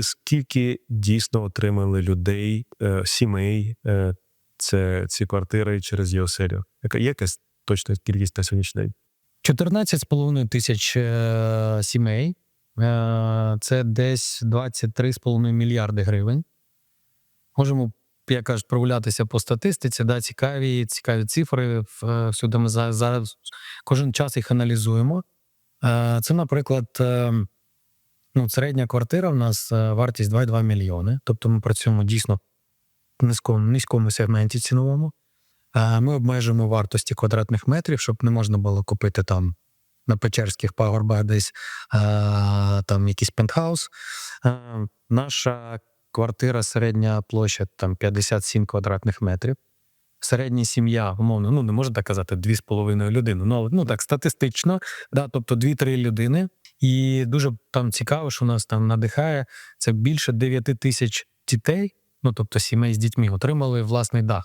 Скільки дійсно отримали людей, е, сімей е, це ці квартири через ЄОСЕЛю? Яка є якась точна кількість на сьогоднішній день? 14,5 тисяч е, сімей. Це десь 23,5 мільярди гривень. Можемо, як кажуть, прогулятися по статистиці, да, цікаві, цікаві цифри. Всюди ми зараз кожен час їх аналізуємо. Це, наприклад, е, ну, середня квартира в нас е, вартість 2,2 мільйони. Тобто ми працюємо дійсно в низькому, низькому сегменті ціновому. Е, Ми обмежуємо вартості квадратних метрів, щоб не можна було купити там на Печерських пагорбах десь е, там якийсь пентхаус. Наша квартира, середня площа там 57 квадратних метрів. Середня сім'я, умовно, ну не можна так казати, 2,5 людини. Ну, але, ну так, статистично, да, тобто 2-3 людини. І дуже там цікаво, що нас там надихає. Це більше 9 тисяч дітей, ну тобто сімей з дітьми, отримали власний дах.